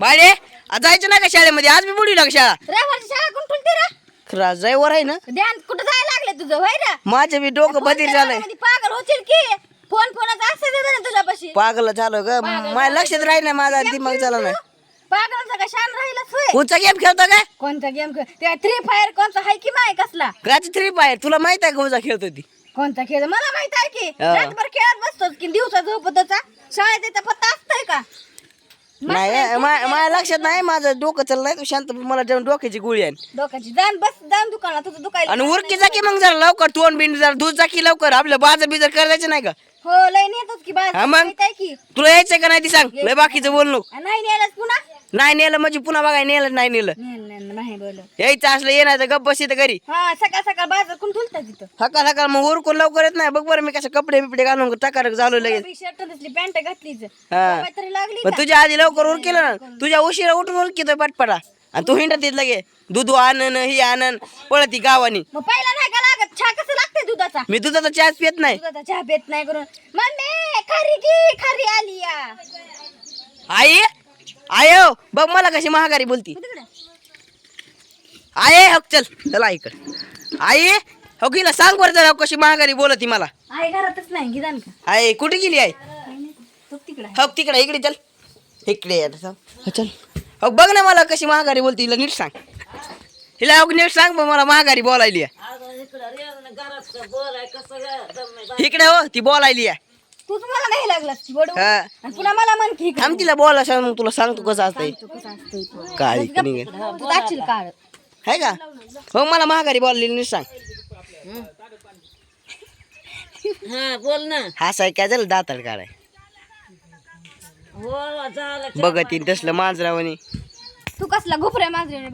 बाळे आज जायचं नाही का शाळेमध्ये? आज मी बुडी का शाळा? रविवारची शाळा कोण ठुलते रे? खरं आज रविवार आहे ना? ध्यान कुठं जायला लागले तुझं होय रे? माझं बी डोकं बधीर झालंय. पागल होतील की? फोन फोनच असते ना तुझ्यापाशी. पागल झालं ग. माझ्या लक्षात राहील नाही माझा दिमाग झाला नाही. पागलांचा का शान राहिलाच होय? कोणचा गेम खेळतो काय कोणता गेम त्या थ्री फायर कोणता हाय की माय कसला? गाची थ्री पाय तुला माहीत आहे का कोणचा खेळतो ती? कोणता खेळ? मला माहीत आहे की. रातभर खेळत बसतो की दिवसा झोपतचा? शाळेत येता पत्ता असतंय का? नाही मा- माझ्या लक्षात नाही माझं डोकं चाललं नाही तू शांत मला जाऊन डोक्याची गोळी आहे डोक्याची जाण बस जाऊन दुकानात तुझं आणि उरकी जा की मग जरा लवकर तोंड बिंड जरा दूध जा की लवकर आपलं बाजार बिजार करायचं नाही का? हो लय नेतोच की बाज हा मग? माहीत आहे की? तुला यायचंय का नाही ती सांग? लय बाकीचं बोल नको. नाही नेलच पुन्हा? नाही नेलं म्हणजे पुन्हा बघाय नेलं नाही नेलं नेलं, नेलं, नाही बोल यायचं असलं ये नाही तर गप्प बस इथं घरी. हा सकाळ सकाळ बाजार कोण ठुलता तिथं? सकाळ सकाळ मग उरकून लवकर येत नाही. बघ बरं मी कसं कपडे बिपडे घालून टाकार झालो लगेच. शर्ट दिसली पॅन्ट घातलीच. हा. तरी लागली पण तुझ्या आधी लवकर उर केलं ना. तुझ्या उशिरा उठून उरकितोय पटपटा. आणि तू हिंडत येत लगे. दूध आणन ही आणन पळती गावानी. मग पहिला नाही का लागत? चहा कसं लागते दुधाचा? मी दुधाचा चहाच पित नाही. दुधाचा चहा पेत नाही करून. मम्मी खरी की खरी आली या. आई आय हो, बघ मला कशी महागारी बोलती. तिकडे आये हो चल. चला इकड. आई हो गेला सांग बरं जरा कशी महागारी बोलती मला. आई घरातच नाही गिदान का? आहे कुठे गेली आहे तो तिकडे. हो तिकडे इकडे चल. इकडे आता चल. हो, चल. हो बघ ना मला कशी महागारी बोलती हिला नीट सांग. हिला हो नीट सांग पण मला महागारी बोलायली आहे. इकडे हो ती बोलायली आहे. तू तुम्हाला नाही लागलास हा. आणि पुन्हा मला म्हण की थांब तिला बोला सांग मग तुला सांगतो कसं असतंय. तू तू. तू जाशील काळ. आहे का? हो मला महागारी बोललेली नीट सांग. हा बोल ना. हसाय काय झालं दाताड काढाय. हो झालं बघतीन तसलं मांजरावणी तू कसला घुपऱ्या मांजरीने